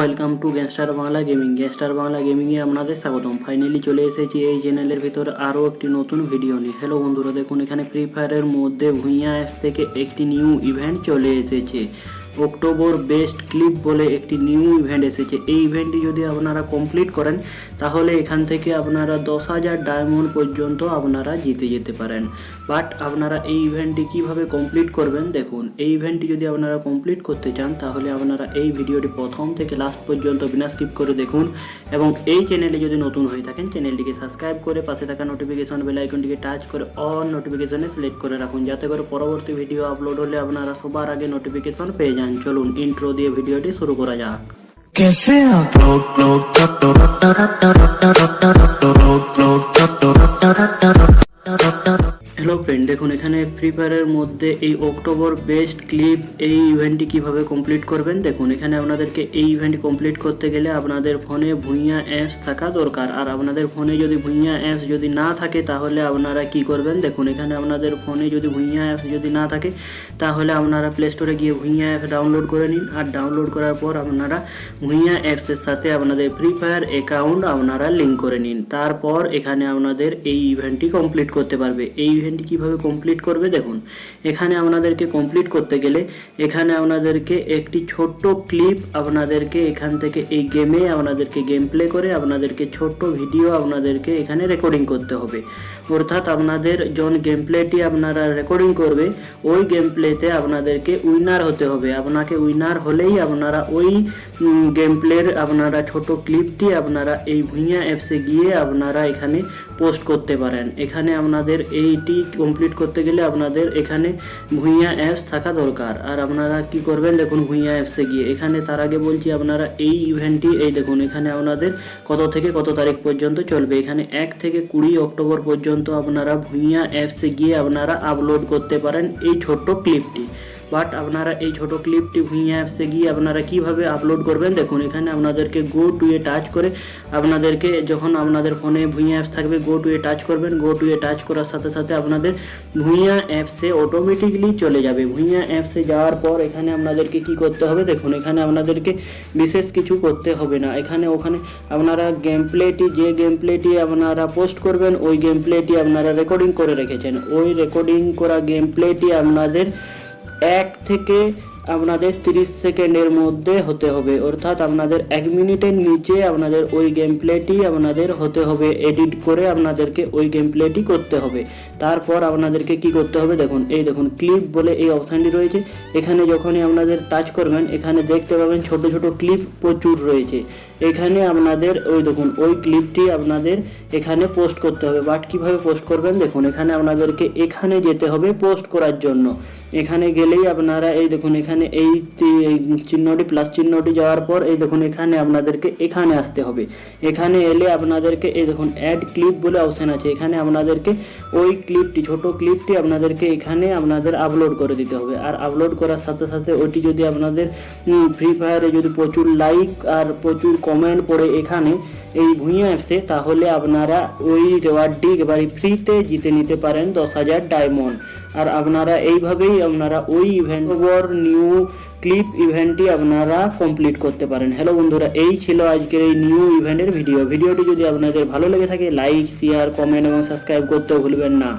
Welcome to gangster Bangla gaming gangster Bangla গেমিংয়ে আপনাদের স্বাগতম। Finally চলে এসেছি এই চ্যানেলের ভিতর আরও একটি নতুন ভিডিও নিয়ে। হ্যালো বন্ধুরা, দেখুন এখানে ফ্রি ফায়ারের মধ্যে ভুঁইয়া অ্যাপ থেকে একটি নিউ ইভেন্ট চলে এসেছে। অক্টোবর বেস্ট ক্লিপ বলে একটি নিউ ইভেন্ট এসেছে। এই ইভেন্টটি যদি আপনারা কমপ্লিট করেন, তাহলে এখান থেকে আপনারা দশ হাজার ডায়মন্ড পর্যন্ত আপনারা জিতে যেতে পারেন। বাট আপনারা এই ইভেন্টটি কীভাবে কমপ্লিট করবেন, দেখুন। এই ইভেন্টটি যদি আপনারা কমপ্লিট করতে চান, তাহলে আপনারা এই ভিডিওটি প্রথম থেকে লাস্ট পর্যন্ত বিনা স্কিপ করে দেখুন। এবং এই চ্যানেলে যদি নতুন হয়ে থাকেন চ্যানেলটিকে সাবস্ক্রাইব করে পাশে থাকা নোটিফিকেশন বেল আইকনটিকে টাচ করে অল নোটিফিকেশনে সিলেক্ট করে রাখুন। যাতে করে পরবর্তী ভিডিও আপলোড হলে আপনারা সবার আগে নোটিফিকেশন পেয়ে যান। চলুন ইন্ট্রো দিয়ে ভিডিওটি শুরু করা যাক कैसे आप लोग लोग হ্যালো ফ্রেন্ড দেখুন, এখানে ফ্রি ফায়ারের মধ্যে এই অক্টোবর বেস্ট ক্লিপ এই ইভেন্টটি কীভাবে কমপ্লিট করবেন? দেখুন, এখানে আপনাদেরকে এই ইভেন্ট কমপ্লিট করতে গেলে আপনাদের ফোনে ভুঁইয়া অ্যাপস থাকা দরকার। আর আপনাদের ফোনে যদি ভুঁইয়া অ্যাপস যদি না থাকে, তাহলে আপনারা কি করবেন? দেখুন, এখানে আপনাদের ফোনে যদি ভুঁইয়া অ্যাপস যদি না থাকে, তাহলে আপনারা প্লে স্টোরে গিয়ে ভুঁইয়া অ্যাপস ডাউনলোড করে নিন। আর ডাউনলোড করার পর আপনারা ভুঁইয়া অ্যাপসের সাথে আপনাদের ফ্রি ফায়ার অ্যাকাউন্ট আপনারা লিঙ্ক করে নিন। তারপর এখানে আপনাদের এই ইভেন্টটি কমপ্লিট করতে পারবে। এই ইভেন্টটি কীভাবে কমপ্লিট করবে? দেখুন, এখানে আপনাদেরকে কমপ্লিট করতে গেলে এখানে আপনাদেরকে একটি ছোট্ট ক্লিপ আপনাদেরকে এখান থেকে এই গেমে আপনাদেরকে গেম প্লে করে আপনাদেরকে ছোট্ট ভিডিও আপনাদেরকে এখানে রেকর্ডিং করতে হবে। অর্থাৎ আপনাদের যখন গেম প্লেটি আপনারা রেকর্ডিং করবে, ওই গেম প্লেতে আপনাদেরকে উইনার হতে হবে। আপনাকে উইনার হলেই আপনারা ওই গেম প্লের আপনারা ছোট ক্লিপটি আপনারা এই ভুঁইয়া অ্যাপসে গিয়ে আপনারা এখানে পোস্ট করতে পারেন। এখানে আপনাদের এইটি কমপ্লিট করতে গেলে আপনাদের এখানে ভুঁইয়া অ্যাপস থাকা দরকার। আর আপনারা কি করবেন? দেখুন, ভুঁইয়া অ্যাপসে গিয়ে। এখানে তার আগে বলছি, আপনারা এই ইভেন্টটি এই দেখুন, এখানে আপনাদের কত থেকে কত তারিখ পর্যন্ত চলবে? এখানে এক থেকে কুড়ি অক্টোবর পর্যন্ত আপনারা ভুঁইয়া অ্যাপসে গিয়ে আপনারা আপলোড করতে পারেন এই ছোট্ট ক্লিপটি বাট আপনারা এই ছোট ক্লিপটি ভুঁইয়া অ্যাপসে গিয়ে আপনারা কীভাবে আপলোড করবেন? দেখুন, এখানে আপনাদেরকে গো টু এ টাচ করে আপনাদেরকে যখন আপনাদের ফোনে ভুঁইয়া অ্যাপস থাকবে গো টু এ টাচ করবেন। গো টু এ টাচ করার সাথে সাথে আপনাদের ভুঁইয়া অ্যাপসে অটোমেটিকলি চলে যাবে। ভুঁইয়া অ্যাপসে যাওয়ার পর এখানে আপনাদেরকে কি করতে হবে? দেখুন, এখানে আপনাদেরকে বিশেষ কিছু করতে হবে না। এখানে, ওখানে আপনারা গেম প্লেটি যে গেম প্লেটি আপনারা পোস্ট করবেন, ওই গেম প্লেটি আপনারা রেকর্ডিং করে রেখেছেন। ওই রেকর্ডিং করা গেম প্লেটি আপনাদের এক থেকে আপনাদের 30 সেকেন্ডের মধ্যে হতে হবে। অর্থাৎ আপনাদের এক মিনিটের নিচে আপনাদের ওই গেম প্লেটি আপনাদের হতে হবে। এডিট করে আপনাদেরকে ওই গেম প্লেটি করতে হবে। তারপর আপনাদেরকে কি করতে হবে দেখুন, এই দেখুন ক্লিপ বলে এই অপশানটি রয়েছে। এখানে যখনই আপনাদের টাচ করবেন, এখানে দেখতে পাবেন ছোট ছোট ক্লিপ প্রচুর রয়েছে। এখানে আপনাদের, ওই দেখুন, ওই ক্লিপটি আপনাদের এখানে পোস্ট করতে হবে। বাট কীভাবে পোস্ট করবেন? দেখুন, এখানে আপনাদেরকে এখানে যেতে হবে পোস্ট করার জন্য। এখানে গেলেই আপনারা, এই দেখুন, এখানে এই চিহ্নটি প্লাস চিহ্নটি যাওয়ার পর, এই দেখুন, এখানে আপনাদেরকে এখানে আসতে হবে। এখানে এলে আপনাদেরকে, এই দেখুন অ্যাড ক্লিপ বলে অপশান আছে। এখানে আপনাদেরকে ওই ক্লিপটি ছোট ক্লিপটি আপনাদেরকে এখানে আপনাদের আপলোড করে দিতে হবে। আর আপলোড করার সাথে সাথে ওইটি যদি আপনাদের ফ্রি ফায়ারে যদি প্রচুর লাইক আর প্রচুর কমেন্ট পড়ে এখানে এই ভুঁইয়া অ্যাপসে তাহলে আপনারা ওই রেওয়ার্ডটি একেবারে ফ্রিতে জিতে নিতে পারেন দশ হাজার ডায়মন্ড আর আপনারা এইভাবেই আপনারা ওই ইভেন্ট ওভার নিউ ক্লিপ ইভেন্টটি আপনারা কমপ্লিট করতে পারেন। হ্যালো বন্ধুরা, এই ছিল আজকের এই নিউ ইভেন্টের ভিডিও ভিডিওটি যদি আপনাদের ভালো লেগে থাকে লাইক শেয়ার কমেন্ট এবং সাবস্ক্রাইব করতেও ভুলবেন না।